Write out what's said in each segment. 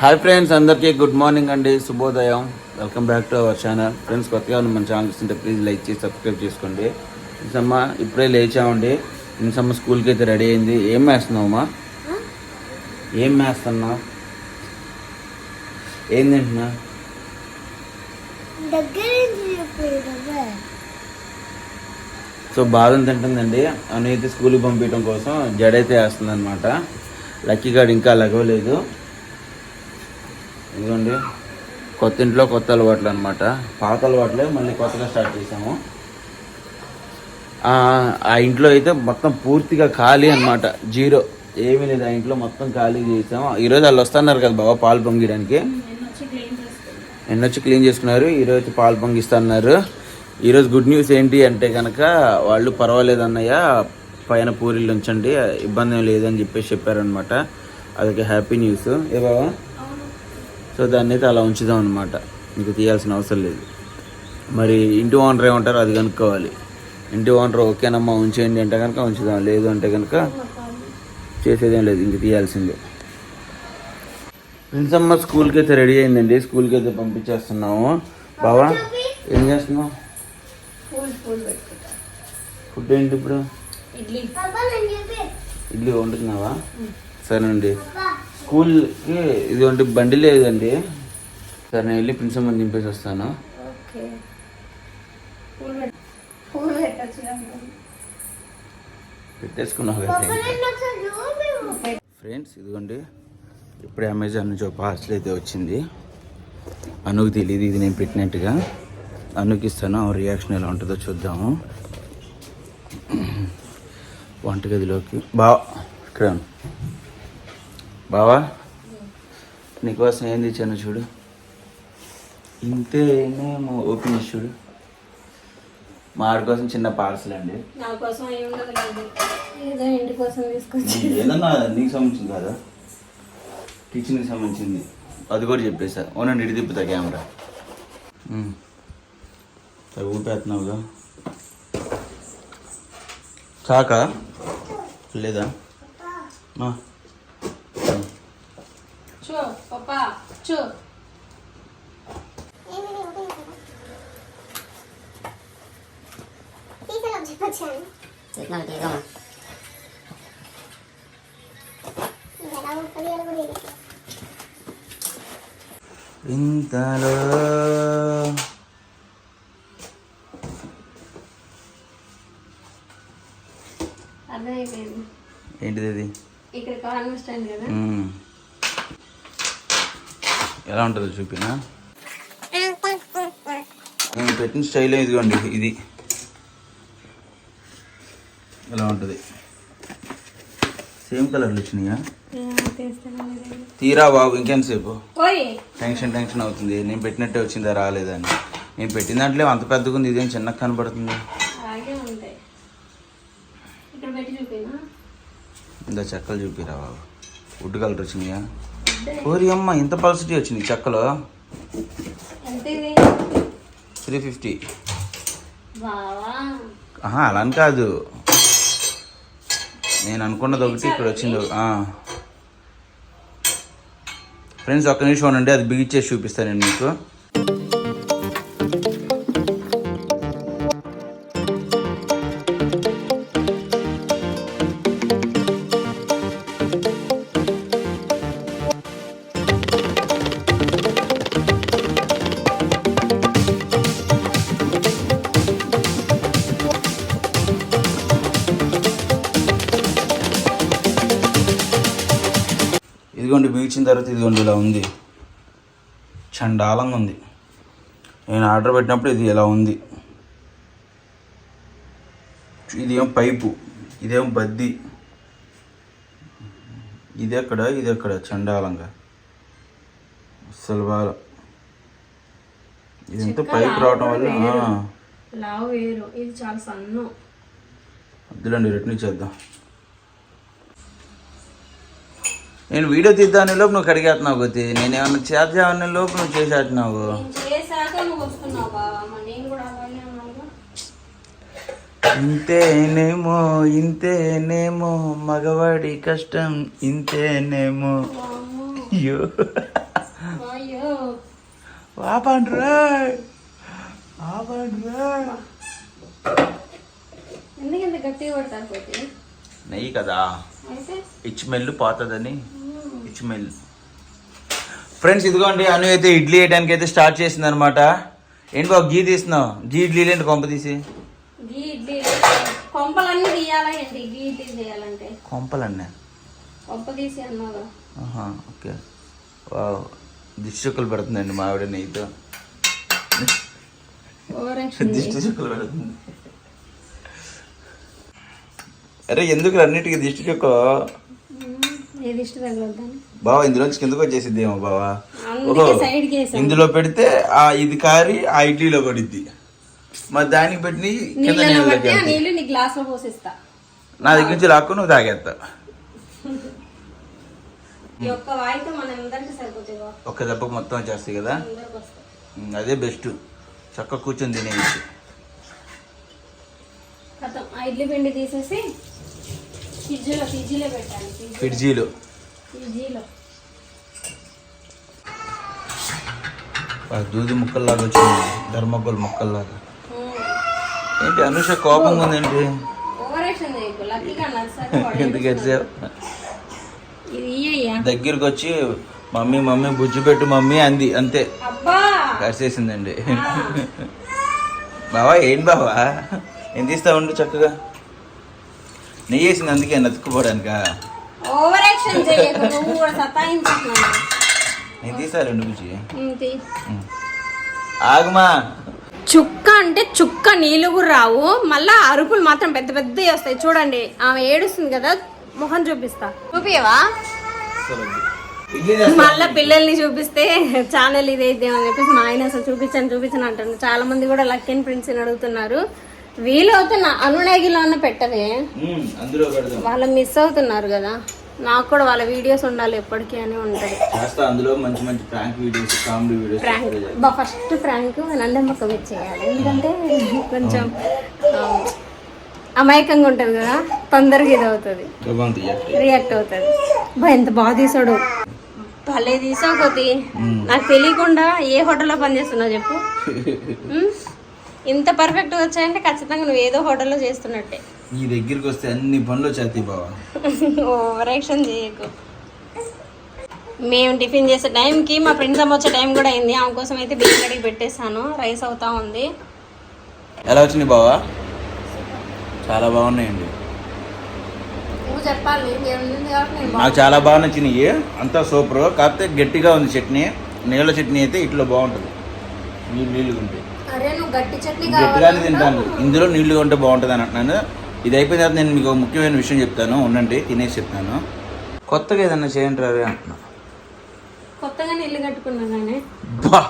Hi friends అందరికీ good morning అండి శుభోదయం. Welcome back to our channel friends కొత్తగా ఉన్న మన ఛానల్ చూస్తుంటే ప్లీజ్ లైక్ చేసి సబ్స్క్రైబ్ చేసుకోండి. ఇంసమ్మ ఇప్పుడే లేచామండి. ఇంసమ్మ స్కూల్కి అయితే రెడీ అయింది. ఏం వేస్తున్నావమ్మా? ఏం వేస్తున్నావు? ఏం తింటున్నా? సో బాదం తింటుందండి. అయితే స్కూల్కి పంపించడం కోసం జడైతే వేస్తుంది అనమాట లక్కీ గాడు ఇంకా లగవలేదు. ఇదిగోండి. కొత్త ఇంట్లో కొత్త అలవాట్లు అనమాట పాత అలవాట్లే మళ్ళీ కొత్తగా స్టార్ట్ చేసాము. ఆ ఇంట్లో అయితే మొత్తం పూర్తిగా ఖాళీ అనమాట జీరో. ఏమీ లేదు ఆ ఇంట్లో మొత్తం ఖాళీ చేసాము. ఈరోజు వాళ్ళు వస్తున్నారు కదా బాబా పాలు పొంగియడానికి. ఎన్నొచ్చి క్లీన్ చేసుకున్నారు ఈరోజు పాలు పొంగిస్తున్నారు. ఈరోజు గుడ్ న్యూస్ ఏంటి అంటే కనుక వాళ్ళు పర్వాలేదు అన్నయ్య పైన పూరీలు ఉంచండి ఇబ్బంది ఏం లేదని చెప్పేసి చెప్పారనమాట అదొక హ్యాపీ న్యూస్. ఏ బాబా? సో దాన్ని అయితే అలా ఉంచుదాం అనమాట మీకు తీయాల్సిన అవసరం లేదు. మరి ఇంటి ఓనర్ ఏమంటారో అది కనుక్కోవాలి. ఇంటి ఓనర్ ఓకేనమ్మా ఉంచేయండి అంటే కనుక ఉంచుదాం. లేదు అంటే కనుక చేసేదేం లేదు ఇంక తీయాల్సిందే. ప్రిన్సమ్మ స్కూల్కి అయితే రెడీ అయిందండి. స్కూల్కి అయితే పంపించేస్తున్నాము. బావా ఏం చేస్తున్నావు? ఫుడ్ ఏంటి ఇప్పుడు? ఇడ్లీ. ఇడ్లీ వండుతున్నావా? సరేనండి. స్కూల్కి ఇదిగోండి బండి లేదండి. సరే నేను వెళ్ళి ప్రిన్సమ్మని దింపేసి వస్తాను పెట్టేసుకున్నావు ఫ్రెండ్స్ ఇదిగోండి. ఇప్పుడే అమెజాన్ నుంచి ఒక పార్సల్ అయితే వచ్చింది. అనుకు తెలియదు ఇది నేను పెట్టినట్టుగా. అనుకి ఇస్తాను ఆ రియాక్షన్ ఎలా ఉంటుందో చూద్దాము. వంటగదిలోకి. బా ఇక్కడ. బావా? నీకోసం ఏం తెచ్చాను చూడు. ఇంతేనేమో ఓపెన్ చేసి చూడు. మా ఆడి కోసం చిన్న పార్సల్ అండి. ఏదన్నా నీకు సంబంధించింది కదా. కిచెన్కి సంబంధించింది. అది కూడా చెప్పేసా. ఓనండి ఇటు తిప్పుతా కెమెరా. ఊపేస్తున్నావుగా చాకా లేదా. చో పప్పా చో కూడా తెలియదు. ఇంతలో ఏంటిది ఇక్కడ కార్నర్ స్టాండ్ కదా. ఎలా ఉంటుందో చూపినా? నేను పెట్టిన స్టైల్ ఇదిగోండి ఇది. ఎలా ఉంటుంది? సేమ్ కలర్లు వచ్చినాయా? తీరా బాబు ఇంకెంతసేపు టెన్షన్ టెన్షన్ అవుతుంది. నేను పెట్టినట్టే వచ్చిందా రాలేదా అని. నేను పెట్టిన దాంట్లో అంత పెద్దగా ఉంది ఇదేం చిన్నగా కనబడుతుంది? ఇందా చెక్కలు చూపిరా బాబు. వుడ్ కలర్ వచ్చినాయా? ఓరి అమ్మ ఇంత పల్సిటీ వచ్చినాయి చెక్కలు? Three fifty. అలా అని కాదు. నేను అనుకున్నది ఒకటి ఇక్కడ వచ్చింది. ఫ్రెండ్స్ ఒక్క నిమిషం ఉండండి అది బిగిచ్చేసి చూపిస్తాను నేను మీకు. బిగించిన తర్వాత ఇదిగోండి ఇలా ఉంది. చండాలంగా ఉంది. నేను ఆర్డర్ పెట్టినప్పుడు ఇది ఇలా ఉంది. ఇదేం పైపు ఇదేం బద్ది. ఇది ఎక్కడ ఇది ఎక్కడ? చండాలంగా. అసలు బాగా. ఇదంతా పైపు రావటం వల్ల లావు వేరు. ఇది చాలా సన్నం. వద్దులేండి రిటర్న్ ఇచ్చేద్దాం. నేను వీడియో తీద్దాని లోపు నువ్వు కడిగేస్తున్నావు గతి నేను ఏమన్నా చేద్దామనే లోపు నువ్వు చేసేస్తున్నావు. ఇంతేనేమో ఇంతేనేమో మగవాడి కష్టం ఇంతేనేమో. అయ్యో. ఆపండ్రా. ఆపండ్రా. ఎందుకు ఇంత గట్టిగా పడతారు పోతే నెయ్యి కదా? స్మెల్ పోతుందని? స్మెల్ ఫ్రెండ్స్ ఇదిగోండి అను అయితే ఇడ్లీ వేయడానికి అయితే స్టార్ట్ చేసింది అనమాట ఏంటి బాబు గీ తీస్తున్నావు? గీ ఇడ్లీ ఏంటి కొంప తీసి. కొంపలన్నీ తీయాలా ఏంటి గీ ఇడ్లీ చేయాలంటే. కొంపలన్నీ? కొంప తీసి అన్నావు ఆహా, ఓకే. వావ్ దిష్టి చుక్కలు పెడుతుందండి మా ఆవిడ నెయ్యితో. దిష్టి చుక్కలు పెడుతుంది. అరే ఎందుకు అన్నిటికీ దిష్టి చుక్క బావా ఇందులోంచి కిందకు వచ్చేసిద్ది ఏమో బావా. ఇందులో పెడితే ఆ ఇది కారి ఆ ఇడ్లీలో పడిద్ది. మరి దానికి పెట్టి కింద. నీళ్ళు నీ గ్లాస్లో పోసిస్తా. నా దగ్గర నుంచి లాక్కు నువ్వు తాగేస్తా ఒక్క దెబ్బకు మొత్తం వచ్చేస్తాయి కదా? అదే బెస్ట్ చక్క కూర్చొని ఆ ఇడ్లీ పిండి తీసేసి ఆ దూది ముక్కల్లాగా వచ్చింది ధర్మగోల్ ముక్కల్లాగా. ఏంటి అనుష కోపంగా లక్కీగా నర్సరీ ఎందుకు దగ్గరికి వచ్చి మమ్మీ మమ్మీ బుజ్జి పెట్టు మమ్మీ అంది అంతే. కరిసేసిందండి బావా ఏంటి బావా? ఏం తీస్తా ఉండు చక్కగా? నెయ్యి వేసింది అందుకే నతుక్కుపోవడానికా ఓవర్ యాక్షన్ చేయకు నువ్వు కూడా సతాయించుకున్నావు. నేను తీసా రెండు. ఆగుమా? చుక్క అంటే చుక్క నీళ్ళు కూడా రావు. మళ్ళా అరుపులు మాత్రం పెద్ద పెద్దవి వస్తాయి. చూడండి ఆమె ఏడుస్తుంది కదా మొహం చూపిస్తా. చూపియవా. మళ్ళా పిల్లల్ని చూపిస్తే ఛానల్ ఇదైతే అని చెప్పేసి మా ఆయన అసలు చూపించను చూపించను అంటారు చాలా మంది కూడా లక్కన్ ప్రిన్స్ అని అడుగుతున్నారు. వీలవుతే నా అనునాగిలో అన్న పెట్టవే. ఉమ్, అందులో పెడదాం. వాళ్ళు మిస్ అవుతున్నారు కదా. నాకు కూడా వాళ్ళ వీడియోస్ ఉండాలి ఎప్పటికీ అని ఉంటది. చేస్తా అందులో మంచి మంచి prank videos comedy videos prank బా ఫస్ట్ ప్రాంక్ చేయాలి ఎందుకంటే కొంచెం ఆ, అమాయకంగా ఉంటుంది కదా. తొందరగా ఇది అవుతుంది. రియాక్ట్ అవుతుంది. బా ఎంత బాగా తీసాడు. భలే తీసావు కొద్ది నాకు తెలియకుండా ఏ హోటల్లో పనిచేస్తున్నావు చెప్పు? ఇంత పర్ఫెక్ట్ వచ్చాయంటే ఖచ్చితంగా నువ్వు ఏదో హోటల్లో చేస్తున్నట్టే. నీ దగ్గరికి వస్తే అన్ని పనులు చేతి బావా. ఓవర్ యాక్షన్ చేయకు. మేము టిఫిన్ చేసే టైంకి మా ఫ్రెండ్స్ అమ్మ వచ్చే టైం కూడా అయింది. ఆమె కోసం అయితే బియ్యం కడిగి పెట్టేశాను. రైస్ అవుతా ఉంది. ఎలా వచ్చింది బావా? చాలా బాగున్నాయండి. నాకు చాలా బాగా నచ్చినాయి. అంతా సూపర్. కాకపోతే గట్టిగా ఉంది చట్నీ. నీళ్ళ చట్నీ అయితే ఇట్లా బాగుంటుంది. నీళ్ళు నీళ్ళుగా ఉంటాయి. అరే నువ్వు గట్టి చట్నీ గట్టిగానే తింటాను. ఇందులో నీళ్ళుగా ఉంటే బాగుంటుంది అని అంటున్నాను. ఇది అయిపోయిన తర్వాత నేను మీకు ముఖ్యమైన విషయం చెప్తాను. ఉండండి తినేసి చెప్తాను. కొత్తగా ఏదన్నా చేయండి రవి అంటున్నా. కొత్తగానే ఇల్లు కట్టుకున్నా కానీ బా!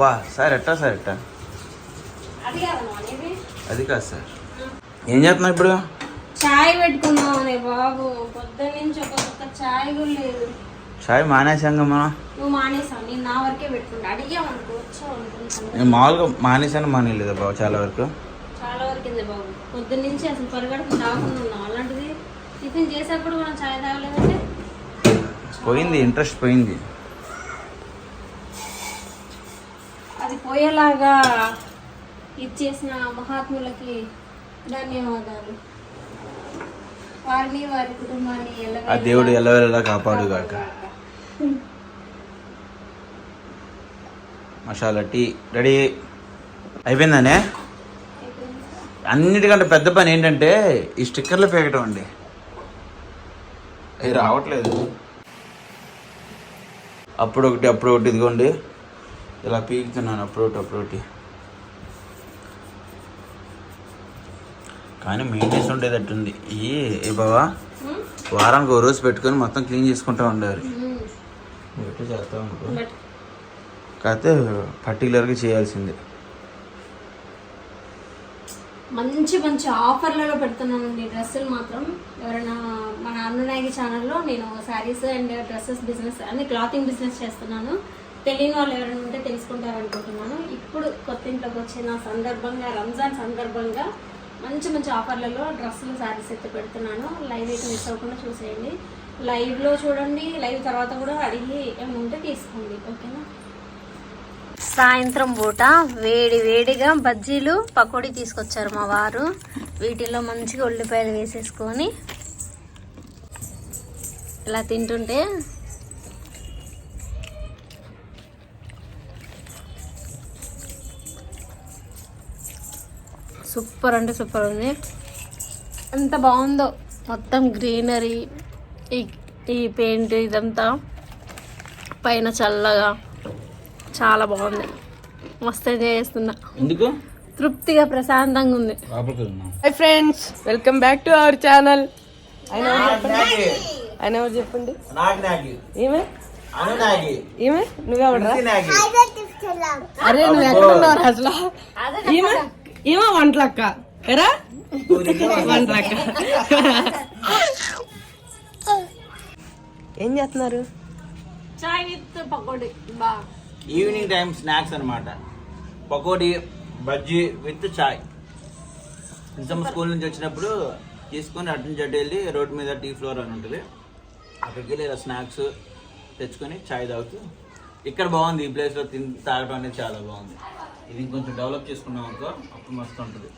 బా! సార్ ఎట్టా సార్ ఎట్టా? అది కాదు సార్. ఏం చేస్తున్నావు ఇప్పుడు? చాయ్ పెట్టుకున్నాం బాబు. పొద్దున్న నుంచి చాయ్ కూడా లేదు. చాయ్ మానేసాంగా మనం. నువ్వు మానేసావు నేను నా వరకే పెట్టుకుంటా. అడిగావు అనుకో వచ్చావు అనుకుంటాను నేను మామూలుగా మానేసాను మానేయలేదు బాబు చాలా వరకు. చాలా వరకు ఉంది బాబు. పొద్దున్న నుంచి అసలు పరిగెడుకుని తాగకుండా ఉన్నాం అలాంటిది టిఫిన్ చేసేప్పుడు మనం చాయ్ తాగలేదంటే? పోయింది ఇంట్రెస్ట్ పోయింది. అది పోయేలాగా ఇచ్చేసిన మహాత్ములకి ధన్యవాదాలు. వారిని వారి కుటుంబాన్ని ఆ ఎల్లవేళలా దేవుడు ఎల్లవేళలా కాపాడు కాక మసాలా టీ రెడీ అయిపోయిందానే? అన్నిటికంటే పెద్ద పని ఏంటంటే ఈ స్టిక్కర్లు పేకటం అండి. అవి రావట్లేదు. అప్పుడు ఒకటి అప్పుడు ఒకటి ఇదిగోండి. ఇలా పీకుతున్నాను అప్పుడు ఒకటి అప్పుడు ఒకటి కానీ మెయింటెన్స్ ఉండేటట్టుంది. ఈ ఏ బావా? వారానికి ఒక రోజు పెట్టుకొని మొత్తం క్లీన్ చేసుకుంటూ ఉండాలి. చేస్తా ఉంటాం బట్ కాకపోతే పర్టికులర్గా చేయాల్సిందే. మంచి మంచి ఆఫర్లలో పెడుతున్నానండి డ్రెస్సులు మాత్రం. ఎవరైనా మన అన్ననాయకి ఛానల్లో నేను శారీస్ అండ్ డ్రెస్సెస్ బిజినెస్ అన్ని క్లాతింగ్ బిజినెస్ చేస్తున్నాను. తెలియని వాళ్ళు ఎవరైనా ఉంటే తెలుసుకుంటారు అనుకుంటున్నాను. ఇప్పుడు కొత్త ఇంట్లోకి వచ్చిన సందర్భంగా రంజాన్ సందర్భంగా మంచి మంచి ఆఫర్లలో డ్రెస్సులు శారీస్ అయితే పెడుతున్నాను. లైవ్ అయితే మిస్ అవ్వకుండా చూసేయండి. లైవ్లో చూడండి. లైవ్ తర్వాత కూడా అడిగి ఏమైనా ఉంటే తీసుకోండి. ఓకేనా? సాయంత్రం పూట వేడి వేడిగా బజ్జీలు పకోడీ తీసుకొచ్చారు మా వారు. వీటిలో మంచిగా ఉల్లిపాయలు వేసేసుకొని ఇలా తింటుంటే సూపర్ అంటే సూపర్ ఉంది. ఎంత బాగుందో. మొత్తం గ్రీనరీ ఈ ఈ పెయింట్ ఇదంతా. పైన చల్లగా. చాలా బాగుంది. మస్తు ఎంజాయ్ చేస్తున్నా. ఎందుకు? తృప్తిగా ప్రశాంతంగా ఉంది. Hi friends welcome back to our channel ఆయన ఆయన ఎవరు చెప్పండి. ఈమె? ఈమె? నువ్వెవడరా అరే నువ్వు ఎక్కడ ఉన్నావు అసలు? ఈమె? ఈమె వంటలక్క. ఎరా? వంటలక్క. ఏం చేస్తున్నారు? చాయ్ విత్ పకోడీ. బా. ఈవినింగ్ టైం స్నాక్స్ అన్నమాట. పకోడీ బజ్జీ విత్ చాయ్. నిజం స్కూల్ నుంచి వచ్చినప్పుడు తీసుకొని అటు నుంచి అటు వెళ్ళి రోడ్డు మీద టీ ఫ్లోర్ అని ఉంటుంది. అక్కడికి వెళ్ళి ఇలా స్నాక్స్ తెచ్చుకొని చాయ్ తాగుతూ ఇక్కడ బాగుంది ఈ ప్లేస్లో తిని తాగడం అనేది చాలా బాగుంది. ఇది ఇంకొంచెం డెవలప్ చేసుకున్నాం అనుకో అప్పుడు మస్తు ఉంటుంది.